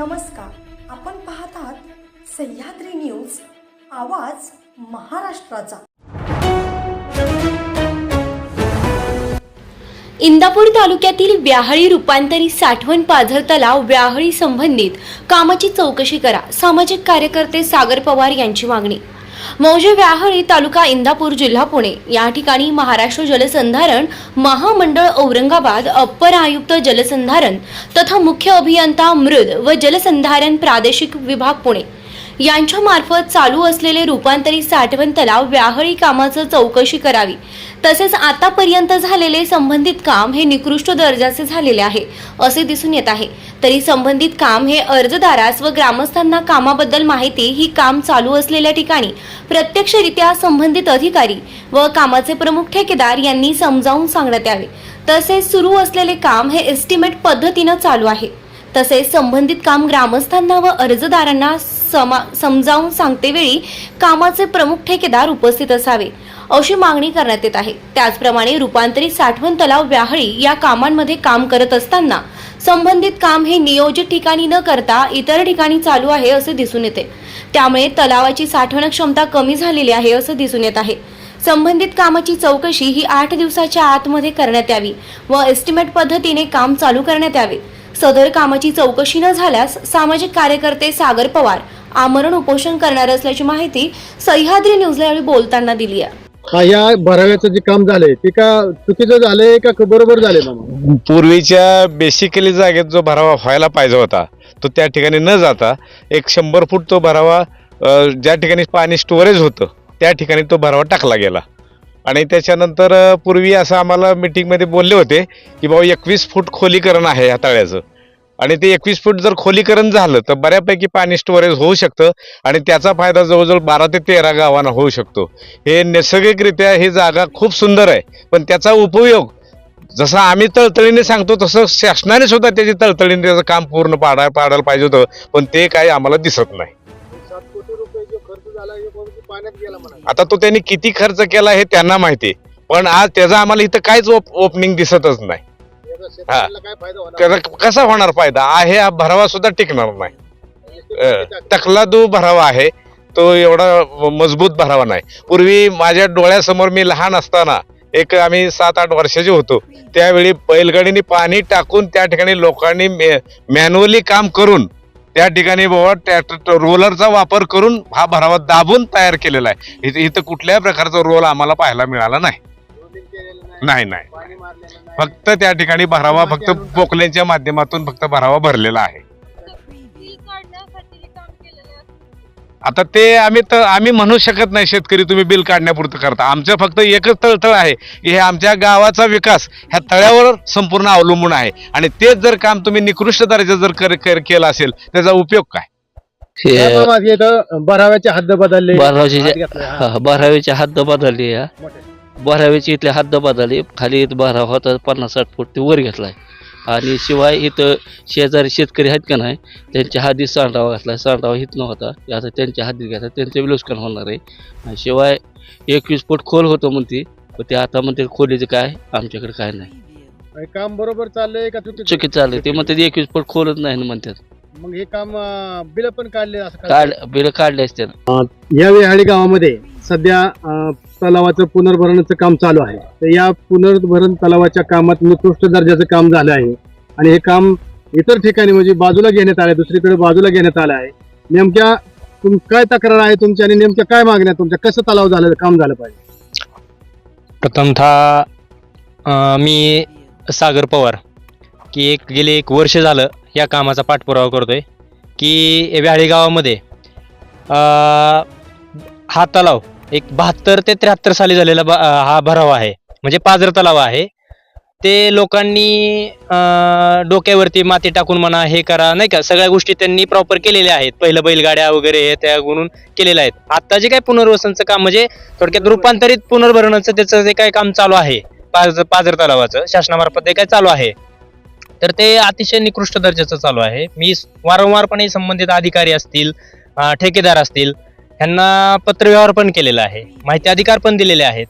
नमस्कार. आपण पाहत आहात सह्याद्री न्यूज आवाज महाराष्ट्राचा. इंदापूर तालुक्यातील व्याहळी रूपांतरी साठवण पाझर तलाव व्याहळी संबंधित कामाची चौकशी करा. सामाजिक कार्यकर्ते सागर पवार यांची मागणी. मौजे व्याहळी तालुका इंदापूर जिल्हा पुणे. या ठिकाणी महाराष्ट्र जलसंधारण महामंडळ औरंगाबाद अप्पर आयुक्त जलसंधारण तथा मुख्य अभियंता मृद व जलसंधारण प्रादेशिक विभाग पुणे. यांच्या मार्फत चालू असलेले रूपांतरित साठवण तलाव व्याहळी कामाचं चौकशी करावी. तसेच आतापर्यंत झालेले संबंधित काम हे निकृष्ट दर्जाचे झालेले आहे असे दिसून येत आहे. तरी संबंधित काम हे अर्जदारास व ग्रामस्थांना कामाबद्दल माहिती ही काम चालू असलेल्या ठिकाणी प्रत्यक्षरित्या संबंधित अधिकारी व कामाचे प्रमुख ठेकेदार यांनी समजावून सांगण्यात यावे. तसेच सुरू असलेले काम हे एस्टिमेट पद्धतीनं चालू आहे. तसेच संबंधित काम ग्रामस्थांना व अर्जदारांना समा समजावून सांगतेवेळी कामाचे प्रमुख ठेकेदार उपस्थित असावे अशी मागणी करण्यात येत आहे. त्याचप्रमाणे रूपांतरित साठवण तलाव व्याहळी या कामांमध्ये काम करत असताना संबंधित काम हे नियोजित ठिकाणी न करता इतर ठिकाणी चालू आहे असे दिसून येते. त्यामुळे तलावाची साठवण क्षमता कमी झालेली आहे असं दिसून येत आहे. संबंधित कामाची चौकशी ही आठ दिवसाच्या आतमध्ये करण्यात यावी व एस्टिमेट पद्धतीने काम चालू करण्यात यावे. सदर कामाची चौकशी न झाल्यास सामाजिक कार्यकर्ते सागर पवार आमरण उपोषण करणार असल्याची माहिती सह्याद्री न्यूजला यावेळी बोलताना दिली आहे. हा या भराव्याचं जे काम झालंय ते का चुकीचं झालंय का बरोबर झालंय मामा? पूर्वीच्या बेसिकली जागेत जो भरावा व्हायला पाहिजे होता तो त्या ठिकाणी न जाता एक शंभर फूट तो भरावा अ, ज्या ठिकाणी पाणी स्टोरेज होतं त्या ठिकाणी तो भरावा टाकला गेला. आणि त्याच्यानंतर अ, पूर्वी असं आम्हाला मिटिंगमध्ये बोलले होते की बाबा एकवीस फूट खोलीकरण आहे या तळ्याचं. आणि ते एकवीस फूट जर खोलीकरण झालं तर बऱ्यापैकी पाणी स्टोरेज होऊ शकतं आणि त्याचा फायदा जवळजवळ बारा ते तेरा गावांना होऊ शकतो. हे नैसर्गिकरित्या ही जागा खूप सुंदर आहे पण त्याचा उपयोग जसं आम्ही तळतळीने सांगतो तसं शासनाने सुद्धा त्याची तळतळीने त्याचं काम पूर्ण पाडा पाडायला पाहिजे होतं पण ते काही आम्हाला दिसत नाही. आता तो त्यांनी किती खर्च केला हे त्यांना माहिती पण आज त्याचा आम्हाला इथं काहीच ओपनिंग दिसतच नाही. होणार? त्याचा कसा होणार फायदा? आहे हा भरावा सुद्धा टिकणार नाही. अ, तकलादू भरावा आहे तो एवढा मजबूत भरावा नाही. पूर्वी माझ्या डोळ्यासमोर मी लहान असताना एक आम्ही सात आठ वर्षाचे होतो त्यावेळी बैलगाडीने पाणी टाकून त्या ठिकाणी लोकांनी मॅन्युअली काम करून त्या ठिकाणी बाबा ट्रॅक्टर रोलरचा वापर करून हा भरावा दाबून तयार केलेला आहे. इथं इथं कुठल्याही प्रकारचा रोल आम्हाला पाहायला मिळाला नाही. नाही नाही. फक्त त्या ठिकाणी भरावा फक्त पोकलेच्या माध्यमातून फक्त भरावा भरलेला आहे. आता ते आम्ही तर आम्ही म्हणू शकत नाही शेतकरी तुम्ही बिल काढण्यापुरतं करता. आमचं फक्त एकच तळतळ आहे की हे आमच्या गावाचा विकास ह्या तळ्यावर संपूर्ण अवलंबून आहे. आणि तेच जर काम तुम्ही निकृष्ट दर्जा जर कर- केलं असेल त्याचा उपयोग काय? भराव्याचे हद्द बदलले. बारावीची हद्द बदलली बारावीची इथली हद्द बदलली खाली इथं बारा होता पन्नास साठ फूट ते वर घेतलाय. आणि शिवाय इथं शेजारी शेतकरी आहेत का नाही त्यांच्या हातीत सांडावा घातलाय. सांडावा हित नव्हता. आता त्यांच्या हातीत घ्यायचा त्यांचं विलोस्कन होणार आहे. आणि शिवाय एकवीस फूट खोल होतं म्हणते पण ते आता म्हणते खोलीचं काय आमच्याकडे काय नाही. हे काम बरोबर चाललंय का चुकीचं? चुकीचं चाललंय. ते म्हणतात एकवीस फूट खोलच नाही ना म्हणतात. मग हे काम बिल पण काढले असं? काढ बिल काढले असते या वेहाळी गावामध्ये सध्या तलावाचं पुनर्भरणाचं काम चालू आहे. तर या पुनर्भरण तलावाच्या कामात निकृष्ट दर्जाचं काम झालं आहे. आणि हे काम इतर ठिकाणी म्हणजे बाजूला घेण्यात आलं आहे दुसरीकडे बाजूला घेण्यात आलं आहे नेमक्या तुम काय तक्रार आहे तुमची आणि नेमक्या काय मागण्या तुमच्या? कसं तलाव झालं काम झालं पाहिजे? प्रथमतः मी सागर पवार की एक गेले एक वर्ष झालं या कामाचा पाठपुरावा करतोय की व्याळी गावामध्ये हा तलाव एक बहात्तर ते त्र्याहत्तर साली झालेला हा भराव आहे. म्हणजे पाझर तलाव आहे. ते लोकांनी डोक्यावरती माती टाकून म्हणा हे करा नाही का? सगळ्या गोष्टी त्यांनी प्रॉपर केलेल्या आहेत. पहिलं बैलगाड्या वगैरे हे त्या गुणून केलेल्या आहेत. आता जे काय पुनर्वसनचं काम म्हणजे थोडक्यात रूपांतरित पुनर्भरणाचं त्याचं जे काय काम चालू आहे पाझर पाझर तलावाचं शासनामार्फत जे काय चालू आहे तर ते अतिशय निकृष्ट दर्जाचं चालू आहे. मी वारंवारपणे संबंधित अधिकारी असतील ठेकेदार असतील ह्यांना पत्रव्यवहार पण केलेला आहे. माहिती अधिकार पण दिलेले आहेत.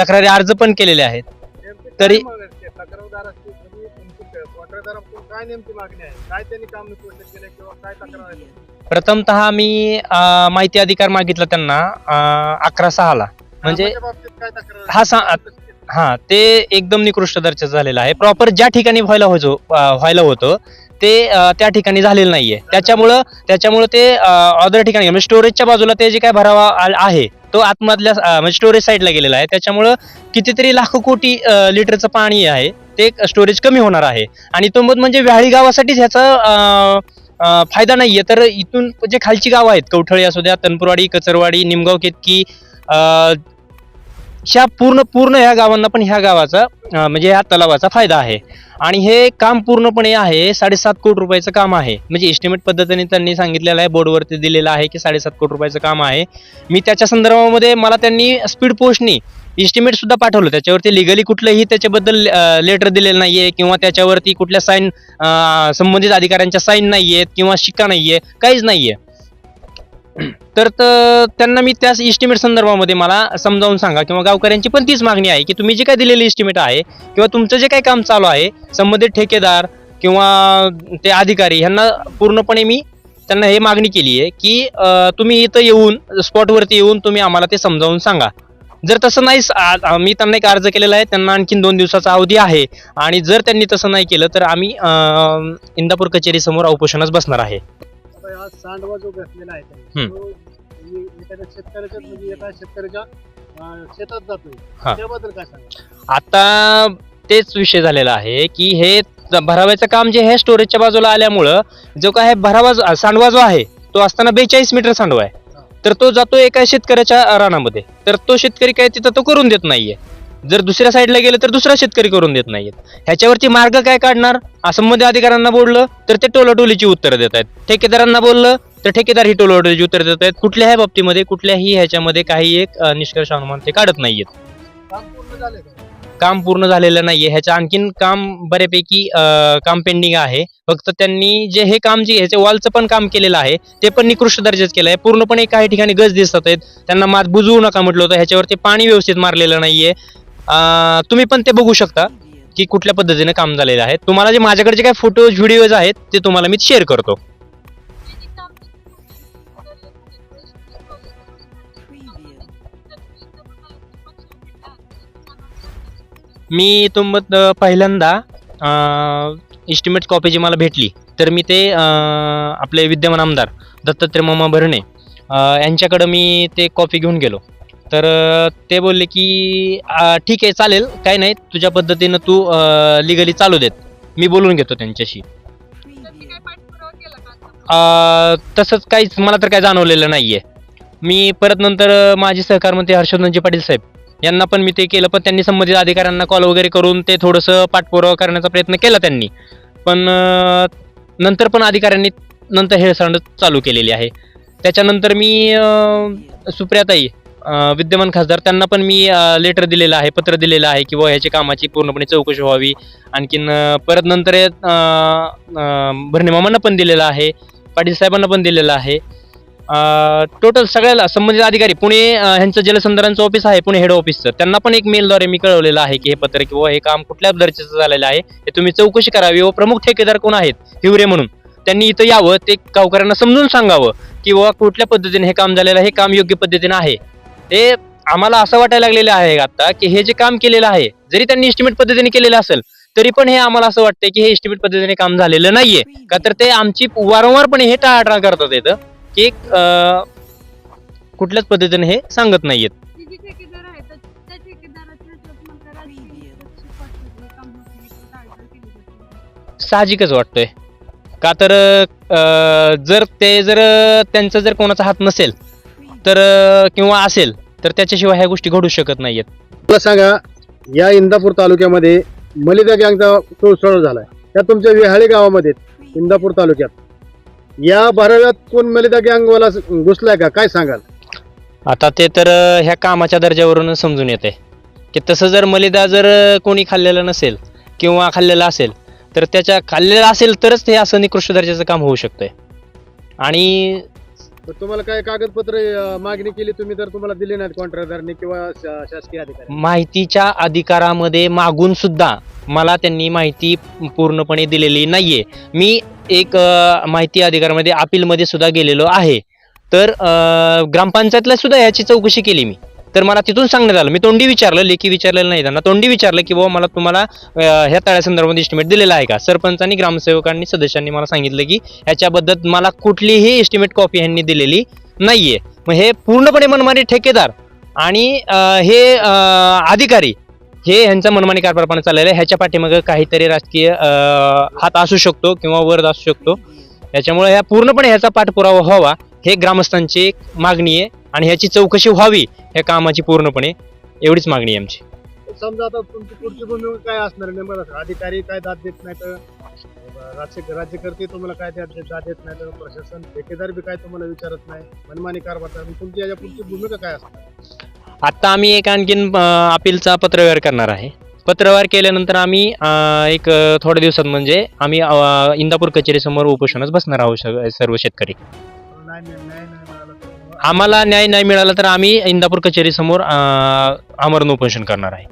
तक्रारी अर्ज पण केलेले आहेत. तरी प्रथमतः मी माहिती अधिकार मागितला त्यांना अकरा सहाला. म्हणजे? हा सा- हा ते एकदम निकृष्ट दर्जाचं झालेलं आहे. प्रॉपर ज्या ठिकाणी व्हायला होतो व्हायला होतं ते त्या ठिकाणी झालेलं नाहीये. त्याच्यामुळं त्याच्यामुळं ते अदर ठिकाणी म्हणजे स्टोरेजच्या बाजूला ते जे काय भरावा आ- आहे तो आतमधल्या म्हणजे स्टोरेज साईडला गेलेला आहे. त्याच्यामुळं कितीतरी लाखो कोटी लिटरचं पाणी आहे ते स्टोरेज कमी होणार आहे. आणि तो म्हणजे व्याळी गावासाठीच ह्याचा फायदा नाही फायदा नाहीये. तर इथून जे खालची गावं आहेत कवठळी असू द्या तनपुरवाडी कचरवाडी निमगाव केतकी ह्या पूर्ण पूर्ण ह्या गावांना पण ह्या गावाचा म्हणजे ह्या तलावाचा फायदा आहे. आणि हे काम पूर्णपणे आहे साडेसात कोटी रुपयाचं काम आहे. म्हणजे एस्टिमेट पद्धतीने त्यांनी सांगितलेलं आहे बोर्डवरती दिलेलं आहे की साडेसात कोटी रुपयाचं काम आहे. मी त्याच्या संदर्भामध्ये मला त्यांनी स्पीड पोस्टनी इस्टिमेट सुद्धा पाठवलं. त्याच्यावरती लिगली कुठलंही त्याच्याबद्दल लेटर दिलेलं नाहीये किंवा त्याच्यावरती कुठल्या साईन संबंधित अधिकाऱ्यांच्या साईन नाहीयेत किंवा शिक्का नाहीये काहीच नाहीये. तर त- त्यांना मी त्याच इस्टिमेट संदर्भामध्ये मला समजावून सांगा किंवा गावकऱ्यांची पण तीच मागणी आहे की तुम्ही जे काय दिलेली इस्टिमेट आहे किंवा तुमचं जे काही काम चालू आहे संबंधित ठेकेदार किंवा ते अधिकारी ह्यांना पूर्णपणे मी त्यांना हे मागणी केली आहे की तुम्ही इथं येऊन स्पॉटवरती येऊन तुम्ही आम्हाला ते समजावून सांगा. जर तसं नाही मी त्यांना एक अर्ज केलेला आहे त्यांना आणखीन दोन दिवसाचा अवधी आहे आणि जर त्यांनी तसं नाही केलं तर आम्ही इंदापूर कचेरीसमोर उपोषणास बसणार आहे. हा सांडवा जो घातलेला आहे. तो म्हणजे एखाद्या शेतकऱ्याच्या म्हणजे एका शेतकऱ्याच्या अं, शेतात जातोय. हा. त्याबद्दल काय सांगा आता तेच विषय झालेला आहे की हे भराव्याचं काम जे आहे स्टोरेजच्या बाजूला आल्यामुळं जो काय भरावा जो- सांडवा जो आहे तो असताना बेचाळीस मीटर सांडवा आहे. तर तो जातो एका शेतकऱ्याच्या रानामध्ये. तर तो शेतकरी काय तिथं तो करून देत नाहीये. जर दुसऱ्या साईडला गेलं तर दुसरा शेतकरी करून देत नाहीये ह्याच्यावरती मार्ग काय काढणार? आ, संबंधित अधिकाऱ्यांना बोललं तर ते टोलाटोलीची उत्तरं देत आहेत. ठेकेदारांना बोललं तर ठेकेदार ही टोलाटोलीची उत्तरं देत आहेत. कुठल्याही बाबतीमध्ये कुठल्याही ह्याच्यामध्ये काही एक निष्कर्ष अनुमान ते काढत नाहीयेत. काम पूर्ण झालेलं नाहीये. ह्याचं आणखीन काम बऱ्यापैकी काम पेंडिंग आहे. फक्त त्यांनी जे हे काम जे ह्याचे वॉलचं पण काम केलेलं आहे ते पण निकृष्ट दर्जाचं केलं आहे पूर्णपणे काही ठिकाणी गज दिसत आहेत. त्यांना मात बुजवू नका म्हटलं होतं. ह्याच्यावरती पाणी व्यवस्थित मारलेलं नाहीये. अं, तुम्ही पण ते बघू शकता की कुठल्या पद्धतीने काम झालेलं आहे. तुम्हाला जे माझ्याकडे जे काही फोटोज व्हिडिओज आहेत ते तुम्हाला मी शेअर करतो. मी तुमत पहिल्यांदा इस्टिमेट कॉपी जी मला भेटली तर मी ते अं, आपले विद्यमान आमदार दत्तात्रय मामा भरणे अं, यांच्याकडं मी ते कॉपी घेऊन गेलो. तर ते बोलले की ठीक आहे चालेल. काय नाही. तुझ्या पद्धतीनं तू लिगली चालू देत. मी बोलून घेतो त्यांच्याशी. तसंच काहीच मला तर काय जाणवलेलं नाही आहे मी परत नंतर माझे सहकार मंत्री हर्षवर्धनजी पाटील साहेब यांना पण मी ते केलं. पण त्यांनी संबंधित अधिकाऱ्यांना कॉल वगैरे करून ते थोडंसं पाठपुरावा करण्याचा प्रयत्न केला त्यांनी. पण नंतर पण अधिकाऱ्यांनी नंतर हेळसांड चालू केलेली आहे. त्याच्यानंतर मी सुप्रियाताई विद्यमान खासदार त्यांना पण मी लेटर दिलेलं आहे पत्र दिलेलं आहे की बुवा ह्याची कामाची पूर्णपणे चौकशी व्हावी. आणखीन परत नंतर अं, भरणे मामांना पण दिलेलं आहे पाटील साहेबांना पण दिलेलं आहे. टोटल सगळ्याला संबंधित अधिकारी पुणे ह्यांचं जलसंधारणचं ऑफिस आहे पुणे हेड ऑफिसचं त्यांना पण एक मेलद्वारे मी कळवलेलं आहे की हे पत्र किंवा हे काम कुठल्या दर्जेचं झालेलं आहे हे तुम्ही चौकशी करावी. व प्रमुख ठेकेदार कोण आहेत? हिवरे म्हणून. त्यांनी इथं यावं ते गावकऱ्यांना समजून सांगावं की बाबा कुठल्या पद्धतीने हे काम झालेलं हे काम योग्य पद्धतीने आहे. ते आम्हाला असं वाटायला लागलेलं आहे आता की हे जे काम केलेलं आहे जरी त्यांनी एस्टिमेट पद्धतीने केलेलं असेल तरी पण हे आम्हाला असं वाटतंय की हे एस्टिमेट पद्धतीने काम झालेलं नाहीये. का तर ते आमची वारंवारपणे हे टाळाटाळ करतात येतं की कुठल्याच पद्धतीने हे सांगत नाहीयेत. साहजिकच वाटतोय. का तर जर ते जर त्यांचा जर कोणाचा हात नसेल तर अं, किंवा असेल तर त्याच्याशिवाय ह्या गोष्टी घडू शकत नाहीयेत. मला सांगा या इंदापूर तालुक्यामध्ये मलिदा गँगचा सुळसळ झालाय. त्या तुमच्या विहाळी गावामध्ये इंदापूर तालुक्यात या भराव्यात कोण मलिदा गँगवाला घुसलाय का? काय सांगाल? आता ते तर अं, ह्या कामाच्या दर्जावरून समजून येते की तसं जर मलिदा जर अं, कोणी खाल्लेलं नसेल किंवा खाल्लेलं असेल तर त्याच्या खाल्लेलं असेल तरच ते असं निकृष्ट दर्जाचं काम होऊ शकतंय. आणि तर तुम्हाला काय कागदपत्र अं, मागणी केली तुम्ही तर तुम्हाला दिले नाहीत कॉन्ट्रॅक्टरने किंवा शा- शासकीय अधिकारी माहितीच्या अधिकारामध्ये मागून सुद्धा मला त्यांनी माहिती पूर्णपणे दिलेली नाहीये. मी एक अ, माहिती अधिकारामध्ये अपीलमध्ये सुद्धा गेलेलो आहे. तर अ, ग्रामपंचायतला सुद्धा याची चौकशी केली मी. तर मला तिथून सांगण्यात आलं. मी तोंडी विचारलं लेखी विचारलेलं नाही त्यांना. तोंडी विचारलं की बाबा मला तुम्हाला ह्या तळ्यासंदर्भात इस्टिमेट दिलेला आहे का? सरपंचांनी ग्रामसेवकांनी सदस्यांनी मला सांगितलं की ह्याच्याबद्दल मला कुठलीही इस्टिमेट कॉपी ह्यांनी दिलेली नाहीये. मग हे पूर्णपणे मनमानी ठेकेदार आणि हे अधिकारी हे ह्यांचा मनमानी कारभारपणा चाललेला आहे. ह्याच्या पाठीमागं काहीतरी राजकीय हात असू शकतो किंवा वरद असू शकतो. याच्यामुळे ह्या पूर्णपणे ह्याचा पाठपुरावा व्हावा हे ग्रामस्थांची एक मागणी आहे. आणि ह्याची चौकशी व्हावी या कामाची पूर्णपणे एवढीच मागणी आहे आमची. समजा आता तुमची पुढची भूमिका काय असणार आहे? नेमकं असं? अधिकारी काय दाद देत नाही तर राज्य राज्यकर्ते तुम्हाला काय दाद देत दाद देत नाही तर प्रशासन ठेकेदार बी काय तुम्हाला विचारत नाही? मनमानी कारभार. तुमची याच्या पुढची भूमिका काय असणार? आत्ता आम्ही एक आणखीन अ, अपीलचा पत्रव्यवहार करणार आहे. पत्रव्यवहार केल्यानंतर आम्ही अ, एक अ, थोड्या दिवसात म्हणजे आम्ही अ, इंदापूर कचेरीसमोर उपोषणच बसणार आहोत सग- सर्व शेतकरी. नाही नाही. आम्हाला न्याय नाही मिळाला तर आम्ही इंदापूर कचेरीसमोर समोर आमरण उपोषण करणार आहे.